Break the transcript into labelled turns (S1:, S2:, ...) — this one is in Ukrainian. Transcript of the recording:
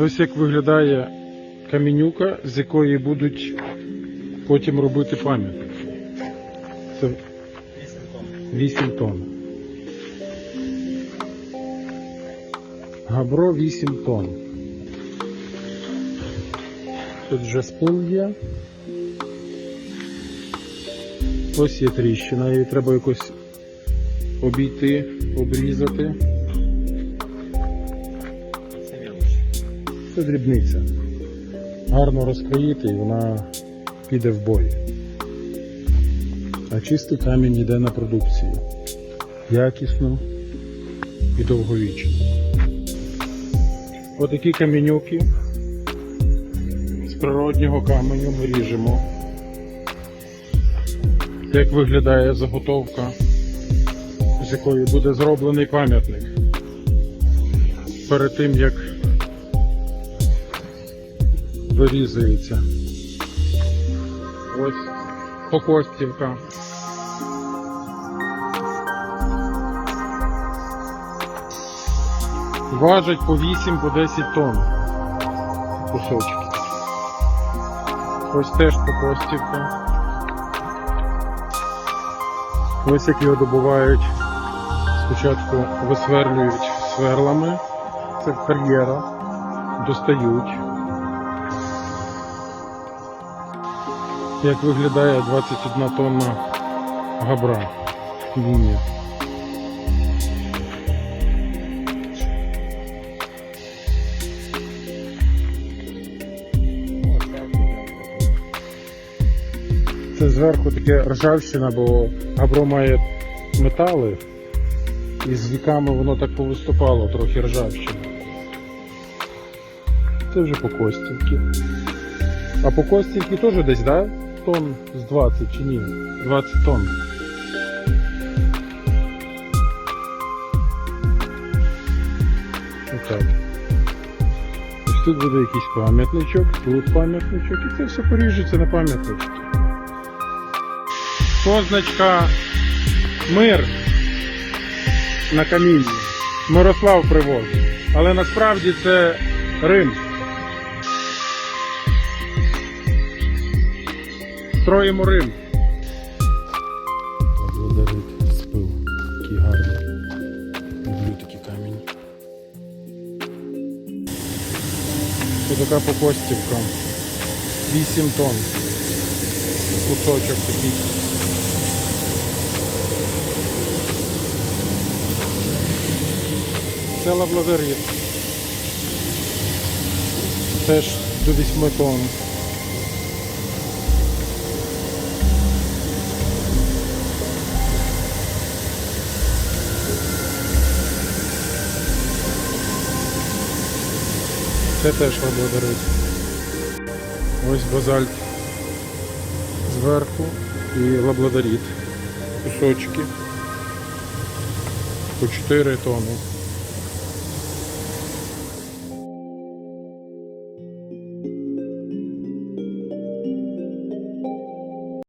S1: Ось як виглядає камінюка, з якої будуть потім робити пам'ятник. Це 8 тонн. Габро 8 тонн. Тут вже спил є. Ось є тріщина, її треба якось обійти, обрізати.
S2: Це
S1: дрібниця. Гарно розкроїти і вона піде в бой. А чистий камінь йде на продукцію. Якісно і довговічно. Отакі камінюки з природнього каменю ми ріжемо. Як виглядає заготовка, з якої буде зроблений пам'ятник. Перед тим як вирізується. Ось покостівка. Важить по 8 по 10 тонн кусочки. Ось теж покостівка. Ось як його добувають. Спочатку висверлюють сверлами. Це кар'єра. Достають. Як виглядає 21 тонна габра лінія. Це зверху таке ржавчина, бо габро має метали, і з віками воно так повиступало, трохи ржавчина. Це вже по костівки. А по костівки теж десь, да? Тонн з 20 чи ні? 20 тонн. Отак. Ось тут буде якийсь пам'ятничок, тут пам'ятничок, і це все поріжеться на пам'ятнички. Позначка мир на камінні. Мирослав привозить. Але насправді це Рим. Строїмо Рим. Благодарить спив. Такий гарний. Люблю такий камінь. Це така покостівка. 8 тонн. Кусочок такий. Це лавлазеріт. Теж до 8 тонн. Це теж лабладарить. Ось базальт зверху і лабладорит. Кусочки. По 4 тонни.